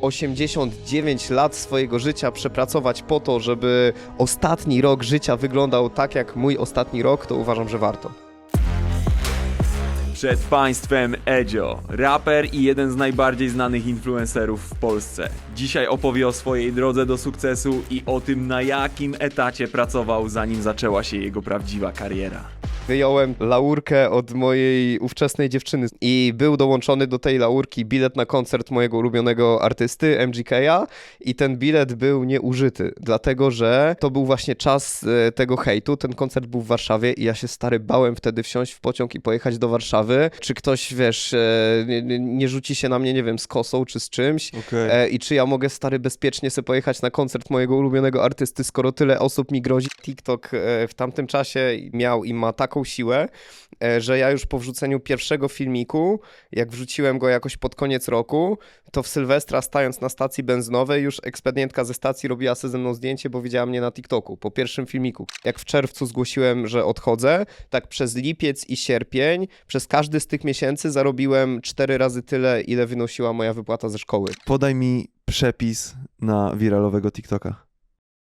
89 lat swojego życia przepracować po to, żeby ostatni rok życia wyglądał tak jak mój ostatni rok, to uważam, że warto. Przed Państwem Edzio, raper i jeden z najbardziej znanych influencerów w Polsce. Dzisiaj opowie o swojej drodze do sukcesu i o tym, na jakim etacie pracował, zanim zaczęła się jego prawdziwa kariera. Wyjąłem laurkę od mojej ówczesnej dziewczyny. I był dołączony do tej laurki bilet na koncert mojego ulubionego artysty, MGK'a i ten bilet był nieużyty, dlatego że to był właśnie czas e, tego hejtu, ten koncert był w Warszawie i ja się stary bałem wtedy wsiąść w pociąg i pojechać do Warszawy, czy ktoś, wiesz, e, nie, nie- rzuci się na mnie, nie wiem, z kosą czy z czymś? Okej. e, i czy ja mogę stary bezpiecznie sobie pojechać na koncert mojego ulubionego artysty, skoro tyle osób mi grozi. TikTok w tamtym czasie miał i ma taką siłę, e, że ja już po wrzuceniu pierwszego filmiku, jak wrzuciłem go jakoś pod koniec roku, to w Sylwestra stając na stacji benzynowej już ekspedientka ze stacji robiła sobie ze mną zdjęcie, bo widziała mnie na TikToku po pierwszym filmiku. Jak w czerwcu zgłosiłem, że odchodzę, tak przez lipiec i sierpień, przez każdy z tych miesięcy zarobiłem cztery razy tyle, ile wynosiła moja wypłata ze szkoły. Podaj mi przepis na wiralowego TikToka.